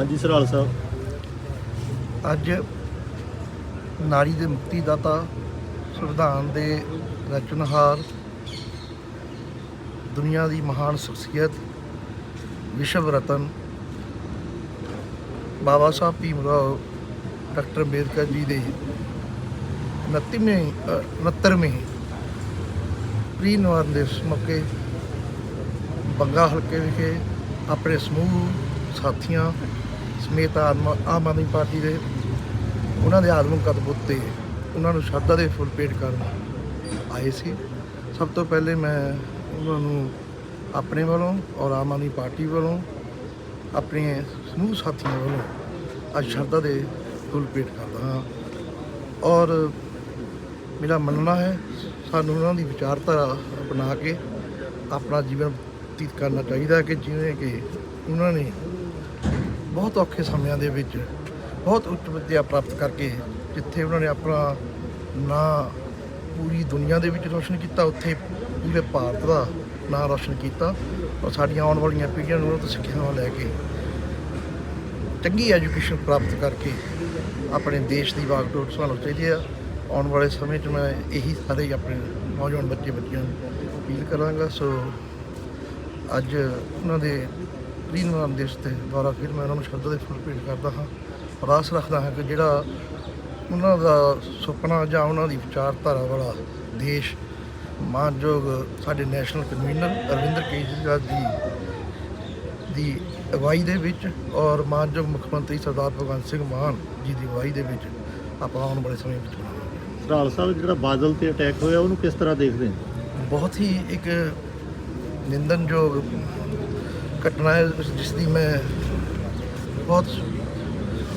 ਹਾਂਜੀ ਸਰਹਾਲ ਸਾਹਿਬ। ਅੱਜ ਨਾਰੀ ਦੇ ਮੁਕਤੀ ਦਾਤਾ ਸੰਵਿਧਾਨ ਦੇ ਰਚਨਹਾਰ ਦੁਨੀਆ ਦੀ ਮਹਾਨ ਸ਼ਖਸੀਅਤ ਵਿਸ਼ਵ ਰਤਨ ਬਾਬਾ ਸਾਹਿਬ ਭੀਮਰਾਓ ਡਾਕਟਰ ਅੰਬੇਦਕਰ ਜੀ ਦੇ 29ਵੇਂ ਅ, 69ਵੇਂ ਪ੍ਰੀਨਵਾਰ ਦੇ ਮੌਕੇ ਬੰਗਾ ਹਲਕੇ ਵਿਖੇ ਆਪਣੇ ਸਮੂਹ ਸਾਥੀਆਂ ਸਮੇਤ ਆਮ ਆਮ ਆਦਮੀ ਪਾਰਟੀ ਦੇ ਉਹਨਾਂ ਦੇ ਆਦਮਿਕ ਕਦਮ ਉੱਤੇ ਉਹਨਾਂ ਨੂੰ ਸ਼ਰਧਾ ਦੇ ਫੁੱਲ ਭੇਟ ਕਰਨ ਆਏ ਸੀ। ਸਭ ਤੋਂ ਪਹਿਲੇ ਮੈਂ ਉਹਨਾਂ ਨੂੰ ਆਪਣੇ ਵੱਲੋਂ ਔਰ ਆਮ ਆਦਮੀ ਪਾਰਟੀ ਵੱਲੋਂ, ਆਪਣੇ ਸਮੂਹ ਸਾਥੀਆਂ ਵੱਲੋਂ ਅੱਜ ਸ਼ਰਧਾ ਦੇ ਫੁੱਲ ਭੇਟ ਕਰਦਾ ਹਾਂ। ਔਰ ਮੇਰਾ ਮੰਨਣਾ ਹੈ, ਸਾਨੂੰ ਉਹਨਾਂ ਦੀ ਵਿਚਾਰਧਾਰਾ ਅਪਣਾ ਕੇ ਆਪਣਾ ਜੀਵਨ ਬਤੀਤ ਕਰਨਾ ਚਾਹੀਦਾ ਹੈ ਕਿ ਜਿਵੇਂ ਕਿ ਉਹਨਾਂ ਨੇ ਬਹੁਤ ਔਖੇ ਸਮਿਆਂ ਦੇ ਵਿੱਚ ਬਹੁਤ ਉੱਚ ਵਿੱਦਿਆ ਪ੍ਰਾਪਤ ਕਰਕੇ ਜਿੱਥੇ ਉਹਨਾਂ ਨੇ ਆਪਣਾ ਨਾਂ ਪੂਰੀ ਦੁਨੀਆ ਦੇ ਵਿੱਚ ਰੋਸ਼ਨ ਕੀਤਾ, ਉੱਥੇ ਪੂਰੇ ਭਾਰਤ ਦਾ ਨਾਂ ਰੋਸ਼ਨ ਕੀਤਾ ਔਰ ਸਾਡੀਆਂ ਆਉਣ ਵਾਲੀਆਂ ਪੀੜ੍ਹੀਆਂ ਨੂੰ ਉਹਨਾਂ ਤੋਂ ਸਿੱਖਿਆਵਾਂ ਲੈ ਕੇ ਚੰਗੀ ਐਜੂਕੇਸ਼ਨ ਪ੍ਰਾਪਤ ਕਰਕੇ ਆਪਣੇ ਦੇਸ਼ ਦੀ ਵਾਗਡੋਰ ਸੰਭਾਲਣੀ ਚਾਹੀਦੀ ਆ। ਆਉਣ ਵਾਲੇ ਸਮੇਂ 'ਚ ਮੈਂ ਇਹੀ ਸਾਰੇ ਆਪਣੇ ਨੌਜਵਾਨ ਬੱਚੇ ਬੱਚਿਆਂ ਨੂੰ ਅਪੀਲ ਕਰਾਂਗਾ। ਸੋ ਅੱਜ ਉਹਨਾਂ ਦੇ ਪ੍ਰੀਨਵਾਨ ਦੇਸ਼ ਤੇ ਦੁਆਰਾ ਫਿਰ ਮੈਂ ਉਹਨਾਂ ਨੂੰ ਸ਼ਰਧਾ ਦੇ ਫੁੱਲ ਭੇਟ ਕਰਦਾ ਹਾਂ। ਔਰ ਆਸ ਰੱਖਦਾ ਹਾਂ ਕਿ ਜਿਹੜਾ ਉਹਨਾਂ ਦਾ ਸੁਪਨਾ ਜਾਂ ਉਹਨਾਂ ਦੀ ਵਿਚਾਰਧਾਰਾ ਵਾਲਾ ਦੇਸ਼ ਮਾਨਯੋਗ ਸਾਡੇ ਨੈਸ਼ਨਲ ਕਨਵੀਨਰ ਅਰਵਿੰਦਰ ਕੇਜਰੀਵਾਲ ਜੀ ਦੀ ਅਗਵਾਈ ਦੇ ਵਿੱਚ ਔਰ ਮਾਨਯੋਗ ਮੁੱਖ ਮੰਤਰੀ ਸਰਦਾਰ ਭਗਵੰਤ ਸਿੰਘ ਮਾਨ ਜੀ ਦੀ ਅਗਵਾਈ ਦੇ ਵਿੱਚ ਆਪਾਂ ਆਉਣ ਵਾਲੇ ਸਮੇਂ ਵਿੱਚ ਬਣਾਵਾਂਗੇ ਸਰਹਾਲ ਸਾਹਿਬ ਜਿਹੜਾ ਬਾਦਲ ਤੇ ਅਟੈਕ ਹੋਇਆ ਉਹਨੂੰ ਕਿਸ ਤਰ੍ਹਾਂ ਦੇਖਦੇ ਨੇ ਬਹੁਤ ਹੀ ਇੱਕ ਨਿੰਦਨਯੋਗ ਘਟਨਾ ਹੈ, ਜਿਸ- ਦੀ ਮੈਂ ਬਹੁਤ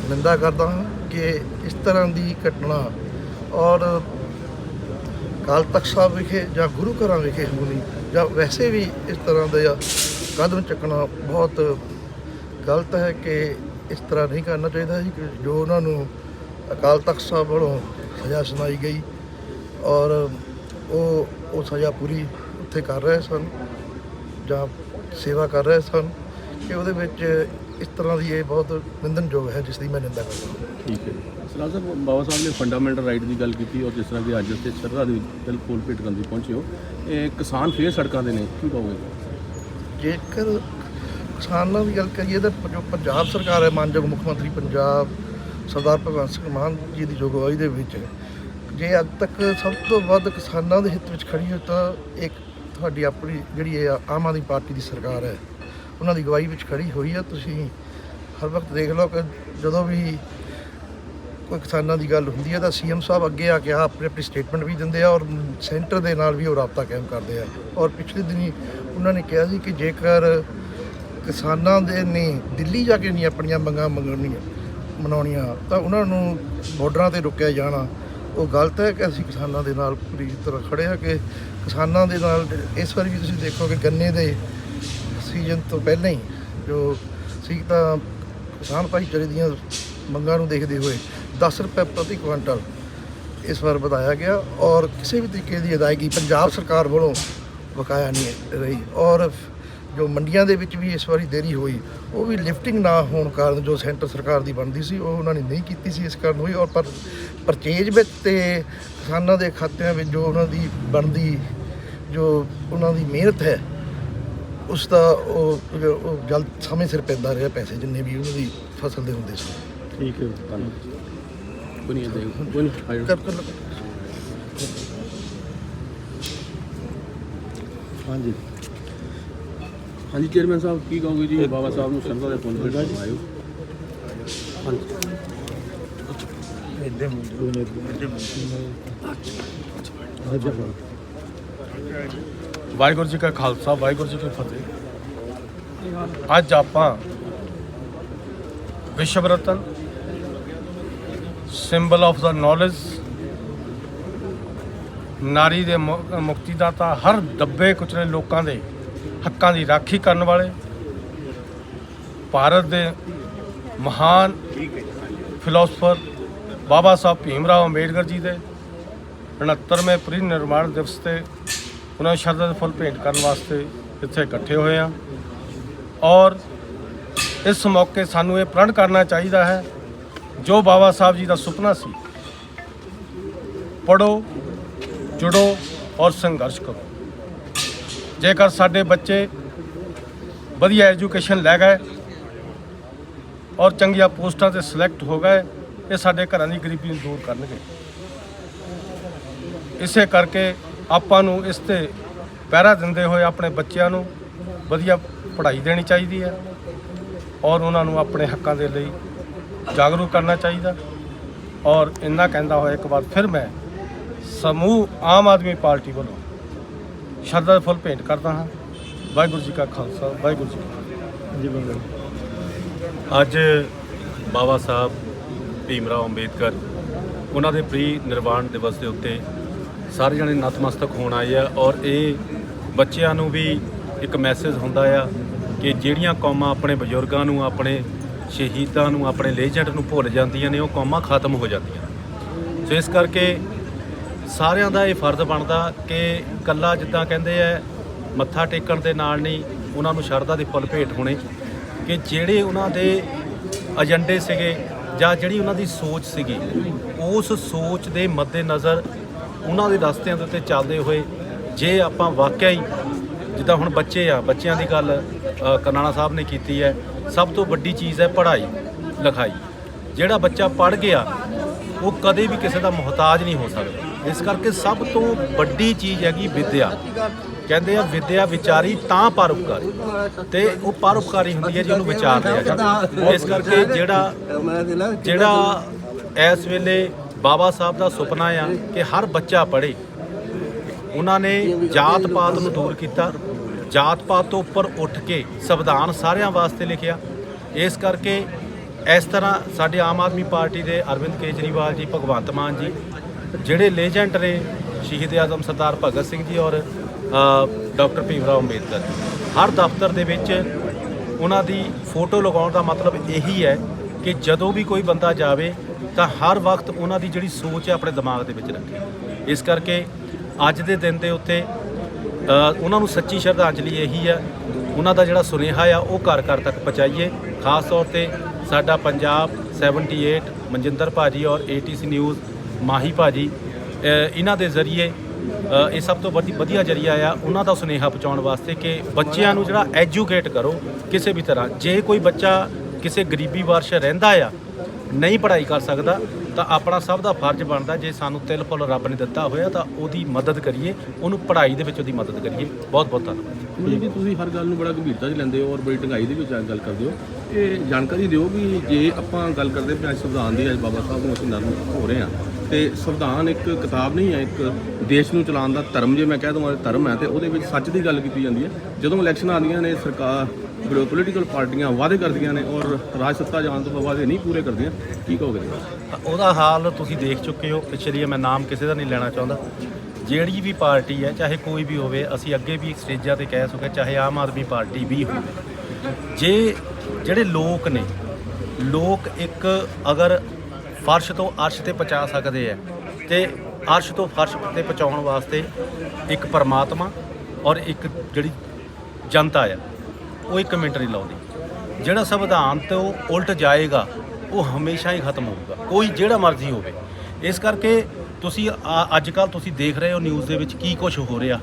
ਨਿੰਦਾ ਕਰਦਾ ਹਾਂ ਕਿ ਇਸ ਤਰ੍ਹਾਂ ਦੀ ਘਟਨਾ ਔਰ ਕਾਲ ਤਖਤ ਸਾਹਿਬ ਵਿਖੇ ਜਾਂ ਗੁਰੂ ਘਰਾਂ ਵਿਖੇ ਹੋਣੀ ਜਾਂ ਵੈਸੇ ਵੀ ਇਸ ਤਰ੍ਹਾਂ ਦਾ ਕਦਮ ਚੱਕਣਾ ਬਹੁਤ ਗਲਤ ਹੈ ਕਿ ਇਸ ਤਰ੍ਹਾਂ ਨਹੀਂ ਕਰਨਾ ਚਾਹੀਦਾ ਸੀ ਕਿ ਜੋ ਉਹਨਾਂ ਨੂੰ ਅਕਾਲ ਤਖਤ ਸਾਹਿਬ ਵੱਲੋਂ ਸਜ਼ਾ ਸੁਣਾਈ ਗਈ ਔਰ ਉਹ ਉਹ ਸਜ਼ਾ ਪੂਰੀ ਉੱਥੇ ਕਰ ਰਹੇ ਸਨ ਜਾਂ ਸੇਵਾ ਕਰ ਰਹੇ ਸਨ ਕਿ ਉਹਦੇ ਵਿੱਚ ਇਸ ਤਰ੍ਹਾਂ ਦੀ ਇਹ ਬਹੁਤ ਨਿੰਦਨਯੋਗ ਹੈ ਜਿਸ ਦੀ ਮੈਂ ਨਿੰਦਾ ਕਰਦਾ ਠੀਕ ਹੈ ਸਲਾਹ ਸਾਹਿਬ ਬਾਬਾ ਸਾਹਿਬ ਨੇ ਫੰਡਾਮੈਂਟਲ ਰਾਈਟ ਦੀ ਗੱਲ ਕੀਤੀ ਔਰ ਜਿਸ ਤਰ੍ਹਾਂ ਕਿ ਅੱਜ ਉੱਤੇ ਸ਼ਰਧਾ ਦੀ ਦਿਲ ਫੁੱਲ ਭੇਟ ਕਰਨ ਦੀ ਪਹੁੰਚੇ ਹੋ ਇਹ ਕਿਸਾਨ ਫੇਰ ਸੜਕਾਂ ਦੇ ਨੇ ਕੀ ਕਹੋਗੇ? ਜੇਕਰ ਕਿਸਾਨਾਂ ਦੀ ਗੱਲ ਕਰੀਏ ਤਾਂ ਜੋ ਪੰਜਾਬ ਸਰਕਾਰ ਹੈ ਮਾਨਯੋਗ ਮੁੱਖ ਮੰਤਰੀ ਪੰਜਾਬ ਸਰਦਾਰ ਭਗਵੰਤ ਸਿੰਘ ਮਾਨ ਜੀ ਦੀ ਅਗਵਾਈ ਦੇ ਵਿੱਚ ਜੇ ਅੱਜ ਤੱਕ ਸਭ ਤੋਂ ਵੱਧ ਕਿਸਾਨਾਂ ਦੇ ਹਿੱਤ ਵਿੱਚ ਖੜੀ ਹੋ ਤਾਂ ਇੱਕ ਤੁਹਾਡੀ ਆਪਣੀ ਜਿਹੜੀ ਇਹ ਆਮ ਆਦਮੀ ਪਾਰਟੀ ਦੀ ਸਰਕਾਰ ਹੈ, ਉਹਨਾਂ ਦੀ ਅਗਵਾਈ ਵਿੱਚ ਖੜੀ ਹੋਈ ਹੈ। ਤੁਸੀਂ ਹਰ ਵਕਤ ਦੇਖ ਲਓ ਕਿ ਜਦੋਂ ਵੀ ਕੋਈ ਕਿਸਾਨਾਂ ਦੀ ਗੱਲ ਹੁੰਦੀ ਹੈ ਤਾਂ ਸੀਐਮ ਸਾਹਿਬ ਅੱਗੇ ਆ ਕੇ ਆਹ ਆਪਣੀ ਆਪਣੀ ਸਟੇਟਮੈਂਟ ਵੀ ਦਿੰਦੇ ਆ ਔਰ ਸੈਂਟਰ ਦੇ ਨਾਲ ਵੀ ਉਹ ਰਾਬਤਾ ਕਾਇਮ ਕਰਦੇ ਆ। ਔਰ ਪਿਛਲੇ ਦਿਨੀ ਉਹਨਾਂ ਨੇ ਕਿਹਾ ਸੀ ਕਿ ਜੇਕਰ ਕਿਸਾਨਾਂ ਦੇ ਨੇ ਦਿੱਲੀ ਜਾ ਕੇ ਨਹੀਂ ਆਪਣੀਆਂ ਮੰਗਾਂ ਮੰਗਣੀਆਂ ਮਨਾਉਣੀਆਂ, ਤਾਂ ਉਹਨਾਂ ਨੂੰ ਬਾਰਡਰਾਂ ਤੇ ਰੁਕਿਆ ਜਾਣਾ ਉਹ ਗਲਤ ਹੈ ਕਿ ਅਸੀਂ ਕਿਸਾਨਾਂ ਦੇ ਨਾਲ ਪੂਰੀ ਤਰ੍ਹਾਂ ਖੜੇ ਆ ਕਿ ਕਿਸਾਨਾਂ ਦੇ ਨਾਲ ਇਸ ਵਾਰ ਵੀ ਤੁਸੀਂ ਦੇਖੋਗੇ ਗੰਨੇ ਦੇ ਸੀਜ਼ਨ ਤੋਂ ਪਹਿਲਾਂ ਹੀ ਜੋ ਸੀ ਤਾਂ ਕਿਸਾਨ ਭਾਈਚਾਰੇ ਦੀਆਂ ਮੰਗਾਂ ਨੂੰ ਦੇਖਦੇ ਹੋਏ 10 ਰੁਪਏ ਪ੍ਰਤੀ ਕੁਇੰਟਲ ਇਸ ਵਾਰ ਵਧਾਇਆ ਗਿਆ ਔਰ ਕਿਸੇ ਵੀ ਤਰੀਕੇ ਦੀ ਅਦਾਇਗੀ ਪੰਜਾਬ ਸਰਕਾਰ ਵੱਲੋਂ ਬਕਾਇਆ ਨਹੀਂ ਰਹੀ ਔਰ ਜੋ ਮੰਡੀਆਂ ਦੇ ਵਿੱਚ ਵੀ ਇਸ ਵਾਰੀ ਦੇਰੀ ਹੋਈ ਉਹ ਵੀ ਲਿਫਟਿੰਗ ਨਾ ਹੋਣ ਕਾਰਨ ਜੋ ਸੈਂਟਰ ਸਰਕਾਰ ਦੀ ਬਣਦੀ ਸੀ ਉਹ ਉਹਨਾਂ ਨੇ ਨਹੀਂ ਕੀਤੀ ਸੀ ਇਸ ਕਾਰਨ ਹੋਈ ਔਰ ਪਰ ਪਰਚੇਜ ਵਿੱਚ ਤੇ ਕਿਸਾਨਾਂ ਦੇ ਖਾਤਿਆਂ ਵਿੱਚ ਜੋ ਉਹਨਾਂ ਦੀ ਬਣਦੀ ਜੋ ਉਹਨਾਂ ਦੀ ਮਿਹਨਤ ਹੈ ਉਸ ਦਾ ਉਹ ਜੋ ਉਹ ਜਲਦ ਸਮੇਂ ਸਿਰ ਪੈਂਦਾ ਰਿਹਾ ਪੈਸੇ ਜਿੰਨੇ ਵੀ ਉਹਨਾਂ ਦੀ ਫਸਲ ਦੇ ਹੁੰਦੇ ਸੀ ਠੀਕ ਹੈ ਦੇ ਆਇਓ। ਕਰ ਕਰ। ਹਾਂਜੀ ਹਾਂਜੀ ਚੇਅਰਮੈਨ ਸਾਹਿਬ ਕੀ ਕਹੋਗੇ ਜੀ? ਬਾਬਾ ਸਾਹਿਬ ਨੂੰ ਸ਼ਰਧਾ ਦੇ ਫੁੱਲ ਭੇਟ ਕਰਵਾਇਓ ਵਾਹਿਗੁਰੂ ਜੀ ਕਾ ਖਾਲਸਾ ਵਾਹਿਗੁਰੂ ਜੀ ਕੀ ਫਤਿਹ। ਅੱਜ ਆਪਾਂ ਵਿਸ਼ਵ ਰਤਨ ਸਿੰਬਲ ਆਫ ਦਾ ਨੌਲੇਜ ਨਾਰੀ ਦੇ ਮੁਕਤੀ ਦਾਤਾ ਹਰ ਦੱਬੇ ਕੁਚਲੇ ਲੋਕਾਂ ਦੇ ਹੱਕਾਂ ਦੀ ਰਾਖੀ ਕਰਨ ਵਾਲੇ, ਭਾਰਤ ਦੇ ਮਹਾਨ ਫਿਲਾਸਫਰ ਬਾਬਾ ਸਾਹਿਬ ਭੀਮ ਰਾਓ ਅੰਬੇਡਕਰ ਜੀ ਦੇ 69ਵੇਂ ਪ੍ਰੀ ਨਿਰਮਾਣ ਦਿਵਸ ਤੇ ਉਹਨਾਂ ਨੂੰ ਸ਼ਰਧਾ ਦੇ ਫੁੱਲ ਭੇਂਟ ਕਰਨ ਵਾਸਤੇ ਇੱਥੇ ਇਕੱਠੇ ਹੋਏ ਆ ਔਰ ਇਸ ਮੌਕੇ ਸਾਨੂੰ ਇਹ ਪ੍ਰਣ ਕਰਨਾ ਚਾਹੀਦਾ ਹੈ, ਜੋ ਬਾਬਾ ਸਾਹਿਬ ਜੀ ਦਾ ਸੁਪਨਾ ਸੀ ਪੜੋ ਜੁੜੋ ਔਰ ਸੰਘਰਸ਼ ਕਰੋ। ਜੇਕਰ ਸਾਡੇ ਬੱਚੇ ਵਧੀਆ ਐਜੂਕੇਸ਼ਨ ਲੈ ਗਏ ਔਰ ਚੰਗੀਆਂ ਪੋਸਟਾਂ ਤੇ ਸਿਲੈਕਟ ਹੋ ਗਏ, ਇਹ ਸਾਡੇ ਘਰਾਂ ਦੀ ਗਰੀਬੀ ਨੂੰ ਦੂਰ ਕਰਨਗੇ। ਇਸੇ ਕਰਕੇ ਆਪਾਂ ਨੂੰ ਇਸ ਤੇ ਪਹਿਰਾ ਦਿੰਦੇ ਹੋਏ ਆਪਣੇ ਬੱਚਿਆਂ ਨੂੰ ਵਧੀਆ ਪੜ੍ਹਾਈ ਦੇਣੀ ਚਾਹੀਦੀ ਹੈ ਔਰ ਉਹਨਾਂ ਨੂੰ ਆਪਣੇ ਹੱਕਾਂ ਦੇ ਲਈ ਜਾਗਰੂਕ ਕਰਨਾ ਚਾਹੀਦਾ। ਔਰ ਇੰਨਾ ਕਹਿੰਦਾ ਹੋਇਆ ਇੱਕ ਵਾਰ ਫਿਰ ਮੈਂ ਸਮੂਹ ਆਮ ਆਦਮੀ ਪਾਰਟੀ ਵੱਲੋਂ ਸ਼ਰਧਾ ਦੇ ਫੁੱਲ ਭੇਂਟ ਕਰਦਾ ਹਾਂ। ਵਾਹਿਗੁਰੂ ਜੀ ਕਾ ਖਾਲਸਾ ਵਾਹਿਗੁਰੂ ਜੀ ਕੀ ਫਤਿਹ। ਜੀ ਬੰਗਲ ਅੱਜ ਬਾਬਾ ਸਾਹਿਬ ਭੀਮਰਾਓ ਅੰਬੇਦਕਰ ਉਹਨਾਂ ਦੇ ਪ੍ਰੀ ਨਿਰਵਾਣ ਦਿਵਸ ਦੇ ਉੱਤੇ ਸਾਰੇ ਜਣੇ ਨਤਮਸਤਕ ਹੋਣ ਆਏ ਆ ਔਰ ਇਹ ਬੱਚਿਆਂ ਨੂੰ ਵੀ ਇੱਕ ਮੈਸੇਜ ਹੁੰਦਾ ਆ ਕਿ ਜਿਹੜੀਆਂ ਕੌਮਾਂ ਆਪਣੇ ਬਜ਼ੁਰਗਾਂ ਨੂੰ ਆਪਣੇ ਸ਼ਹੀਦਾਂ ਨੂੰ ਆਪਣੇ ਲੇਜੈਂਡ ਨੂੰ ਭੁੱਲ ਜਾਂਦੀਆਂ ਨੇ ਉਹ ਕੌਮਾਂ ਖਤਮ ਹੋ ਜਾਂਦੀਆਂ ਸੋ ਇਸ ਕਰਕੇ ਸਾਰਿਆਂ ਦਾ ਇਹ ਫਰਜ਼ ਬਣਦਾ ਕਿ ਕੱਲਾ ਜਿੱਦਾਂ ਕਹਿੰਦੇ ਆ ਮੱਥਾ ਟੇਕਣ ਦੇ ਨਾਲ ਨਹੀਂ ਉਹਨਾਂ ਨੂੰ ਸ਼ਰਧਾ ਦੇ ਫੁੱਲ ਭੇਟ ਹੋਣੇ ਕਿ ਜਿਹੜੇ ਉਹਨਾਂ ਦੇ ਏਜੰਡੇ ਸੀਗੇ ਜਾਂ ਜਿਹੜੀ ਉਹਨਾਂ ਦੀ ਸੋਚ ਸੀਗੀ ਉਸ ਸੋਚ ਦੇ ਮੱਦੇਨਜ਼ਰ ਉਹਨਾਂ ਦੇ ਰਸਤਿਆਂ ਦੇ ਉੱਤੇ ਚੱਲਦੇ ਹੋਏ ਜੇ ਆਪਾਂ ਵਾਕਿਆ ਹੀ ਜਿੱਦਾਂ ਹੁਣ ਬੱਚੇ ਆ ਬੱਚਿਆਂ ਦੀ ਗੱਲ ਅ, ਕਰਨਾਣਾ ਸਾਹਿਬ ਨੇ ਕੀਤੀ ਹੈ ਸਭ ਤੋਂ ਵੱਡੀ ਚੀਜ਼ ਹੈ ਪੜ੍ਹਾਈ ਲਿਖਾਈ ਜਿਹੜਾ ਬੱਚਾ ਪੜ੍ਹ ਗਿਆ ਉਹ ਕਦੇ ਵੀ ਕਿਸੇ ਦਾ ਮੁਹਤਾਜ ਨਹੀਂ ਹੋ ਸਕਦਾ। ਇਸ ਕਰਕੇ ਸਭ ਤੋਂ ਵੱਡੀ ਚੀਜ਼ ਹੈਗੀ ਵਿਦਿਆ। ਕਹਿੰਦੇ ਆ, ਵਿਦਿਆ ਵਿਚਾਰੀ ਤਾਂ ਪਰਉਪਕਾਰੀ। ਤੇ ਉਹ ਪਰਉਪਕਾਰੀ ਹੁੰਦੀ ਹੈ ਜਿਹਨੂੰ ਵਿਚਾਰ ਲਿਆ ਜਾਂਦਾ ਇਸ ਕਰਕੇ ਜਿਹੜਾ ਜਿਹੜਾ ਇਸ ਵੇਲੇ ਬਾਬਾ ਸਾਹਿਬ ਦਾ ਸੁਪਨਾ ਆ ਕਿ ਹਰ ਬੱਚਾ ਪੜ੍ਹੇ। ਉਹਨਾਂ ਨੇ ਜਾਤ ਪਾਤ ਨੂੰ ਦੂਰ ਕੀਤਾ। ਜਾਤ ਪਾਤ ਤੋਂ ਉੱਪਰ ਉੱਠ ਕੇ ਸੰਵਿਧਾਨ ਸਾਰਿਆਂ ਵਾਸਤੇ ਲਿਖਿਆ। ਇਸ ਕਰਕੇ ਇਸ ਤਰ੍ਹਾਂ ਸਾਡੇ ਆਮ ਆਦਮੀ ਪਾਰਟੀ ਦੇ ਅਰਵਿੰਦ ਕੇਜਰੀਵਾਲ ਜੀ, ਭਗਵੰਤ ਮਾਨ ਜੀ ਜਿਹੜੇ ਲੇਜੈਂਡ ਨੇ ਸ਼ਹੀਦ ਆਜ਼ਮ ਸਰਦਾਰ ਭਗਤ ਸਿੰਘ ਜੀ ਔਰ ਡਾਕਟਰ ਭੀਮ ਰਾਓ ਅੰਬੇਦਕਰ। ਹਰ ਦਫ਼ਤਰ ਦੇ ਵਿੱਚ ਉਹਨਾਂ ਦੀ ਫੋਟੋ ਲਗਾਉਣ ਦਾ ਮਤਲਬ ਇਹੀ ਹੈ ਕਿ ਜਦੋਂ ਵੀ ਕੋਈ ਬੰਦਾ ਜਾਵੇ ਤਾਂ ਹਰ ਵਕਤ ਉਹਨਾਂ ਦੀ ਜਿਹੜੀ ਸੋਚ ਹੈ ਆਪਣੇ ਦਿਮਾਗ ਦੇ ਵਿੱਚ ਰੱਖੇ। ਇਸ ਕਰਕੇ ਅੱਜ ਦੇ ਦਿਨ ਦੇ ਉੱਤੇ ਉਹਨਾਂ ਨੂੰ ਸੱਚੀ ਸ਼ਰਧਾਂਜਲੀ ਇਹੀ ਹੈ। ਉਹਨਾਂ ਦਾ ਜਿਹੜਾ ਸੁਨੇਹਾ ਆ, ਉਹ ਘਰ ਘਰ ਤੱਕ ਪਹੁੰਚਾਈਏ। ਖਾਸ ਤੌਰ ਤੇ ਸਾਡਾ ਪੰਜਾਬ 78 ਮਨਜਿੰਦਰ ਭਾਜੀ ਔਰ ATC ਨਿਊਜ਼ ਮਾਹੀ ਭਾਜੀ ਅ, ਇਹਨਾਂ ਦੇ ਜ਼ਰੀਏ ਇਹ ਸਭ ਤੋਂ ਵੱਡੀ ਵਧੀਆ ਜਰੀਆ ਆ ਉਹਨਾਂ ਦਾ ਸੁਨੇਹਾ ਪਹੁੰਚਾਉਣ ਵਾਸਤੇ ਕਿ ਬੱਚਿਆਂ ਨੂੰ ਜਿਹੜਾ ਐਜੂਕੇਟ ਕਰੋ ਕਿਸੇ ਵੀ ਤਰ੍ਹਾਂ। ਜੇ ਕੋਈ ਬੱਚਾ ਕਿਸੇ ਗਰੀਬੀ ਵਾਰਸ਼ ਰਹਿੰਦਾ ਆ ਨਹੀਂ ਪੜ੍ਹਾਈ ਕਰ ਸਕਦਾ ਤਾਂ ਆਪਣਾ ਸਭ ਦਾ ਫਰਜ਼ ਬਣਦਾ ਜੇ ਸਾਨੂੰ ਤਿਲ ਫੁੱਲ ਰੱਬ ਨੇ ਦਿੱਤਾ ਹੋਇਆ ਤਾਂ ਉਹਦੀ ਮਦਦ ਕਰੀਏ ਉਹਨੂੰ ਪੜ੍ਹਾਈ ਦੇ ਵਿੱਚ ਉਹਦੀ ਮਦਦ ਕਰੀਏ। ਬਹੁਤ ਬਹੁਤ ਧੰਨਵਾਦ। ਮਤਲਬ ਤੁਸੀਂ ਹਰ ਗੱਲ ਨੂੰ ਬੜਾ ਗੰਭੀਰਤਾ 'ਚ ਲੈਂਦੇ ਹੋ ਔਰ ਬੜੀ ਢੰਗਾਈ ਦੇ ਵਿੱਚ ਗੱਲ ਕਰਦੇ ਹੋ। ਇਹ ਜਾਣਕਾਰੀ ਦਿਓ ਵੀ ਜੇ ਆਪਾਂ ਗੱਲ ਕਰਦੇ ਪਏ ਅੱਜ ਸੰਵਿਧਾਨ ਦੀ ਅੱਜ ਬਾਬਾ ਸਾਹਿਬ ਨੂੰ ਅਸੀਂ ਨਰਮ ਹੋ ਰਹੇ ਹਾਂ। ਤੇ ਸੰਵਿਧਾਨ ਇੱਕ ਕਿਤਾਬ ਨਹੀਂ ਹੈ, ਇੱਕ ਦੇਸ਼ ਨੂੰ ਚਲਾਉਣ ਦਾ ਧਰਮ ਜੇ ਮੈਂ ਕਹਿ ਦਵਾਂ, ਧਰਮ ਹੈ ਤੇ ਉਹਦੇ ਵਿੱਚ ਸੱਚ ਦੀ ਗੱਲ ਕੀਤੀ ਜਾਂਦੀ ਹੈ। ਜਦੋਂ ਇਲੈਕਸ਼ਨ ਆਉਂਦੀਆਂ ਨੇ, ਸਰਕਾਰ ਪੋਲੀਟੀਕਲ ਪਾਰਟੀਆਂ ਵਾਅਦੇ ਕਰਦੀਆਂ ਨੇ ਔਰ ਰਾਜ ਸੱਤਾ ਜਾਣ ਤੋਂ ਵਾਅਦੇ ਨਹੀਂ ਪੂਰੇ ਕਰਦੀਆਂ, ਕੀ ਕਹੋਗੇ? ਉਹਦਾ ਹਾਲ ਤੁਸੀਂ ਦੇਖ ਚੁੱਕੇ ਹੋ ਪਿਛਲੀ ਮੈਂ ਨਾਮ ਕਿਸੇ ਦਾ ਨਹੀਂ ਲੈਣਾ ਚਾਹੁੰਦਾ। ਜਿਹੜੀ ਵੀ ਪਾਰਟੀ ਹੈ, ਚਾਹੇ ਕੋਈ ਵੀ ਹੋਵੇ, ਅਸੀਂ ਅੱਗੇ ਵੀ ਸਟੇਜਾਂ ਤੇ ਕਹਿ ਚੁੱਕੇ ਚਾਹੇ ਆਮ ਆਦਮੀ ਪਾਰਟੀ ਵੀ ਹੋਵੇ। ਜੇ ਜਿਹੜੇ ਲੋਕ ਨੇ, ਲੋਕ ਇੱਕ ਅਗਰ ਫਰਸ਼ ਤੋਂ ਅਰਸ਼ ਤੇ ਪਹੁੰਚਾ ਸਕਦੇ ਆ। ਤੇ ਅਰਸ਼ ਤੋਂ ਫਰਸ਼ ਤੇ ਪਹੁੰਚਾਉਣ ਵਾਸਤੇ ਇੱਕ ਪਰਮਾਤਮਾ ਔਰ ਇੱਕ ਜਿਹੜੀ ਜਨਤਾ ਆ, ਉਹ ਇੱਕ ਮਿੰਟ ਨਹੀਂ ਲਾਉਂਦੀ। ਜਿਹੜਾ ਸੰਵਿਧਾਨ ਤੋਂ ਉਲਟ ਜਾਏਗਾ, ਉਹ ਹਮੇਸ਼ਾ ਹੀ ਖਤਮ ਹੋਊਗਾ। ਕੋਈ ਜਿਹੜਾ ਮਰਜ਼ੀ ਹੋਵੇ। ਇਸ ਕਰਕੇ ਤੁਸੀਂ ਅੱਜ ਕੱਲ ਤੁਸੀਂ ਦੇਖ ਰਹੇ ਹੋ ਨਿਊਜ਼ ਦੇ ਵਿੱਚ ਕੀ ਕੁਝ ਹੋ ਰਿਹਾ।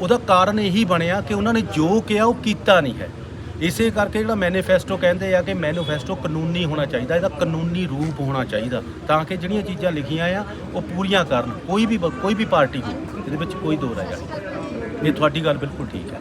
ਉਹਦਾ ਕਾਰਨ ਇਹੀ ਬਣਿਆ ਕਿ ਉਹਨਾਂ ਨੇ ਜੋ ਕਿਹਾ, ਉਹ ਕੀਤਾ ਨਹੀਂ ਹੈ। ਇਸੇ ਕਰਕੇ ਜਿਹੜਾ ਮੈਨੀਫੈਸਟੋ ਕਹਿੰਦੇ ਆ ਕਿ ਮੈਨੀਫੈਸਟੋ ਕਾਨੂੰਨੀ ਹੋਣਾ ਚਾਹੀਦਾ ਇਹਦਾ ਕਾਨੂੰਨੀ ਰੂਪ ਹੋਣਾ ਚਾਹੀਦਾ ਤਾਂ ਕਿ ਜਿਹੜੀਆਂ ਚੀਜ਼ਾਂ ਲਿਖੀਆਂ ਆ ਉਹ ਪੂਰੀਆਂ ਕਰਨ ਕੋਈ ਵੀ ਕੋਈ ਵੀ ਪਾਰਟੀ ਹੋ ਇਹਦੇ ਵਿੱਚ ਕੋਈ ਦੋ ਰਾਏ ਨਹੀਂ ਇਹ ਤੁਹਾਡੀ ਗੱਲ ਬਿਲਕੁਲ ਠੀਕ ਹੈ।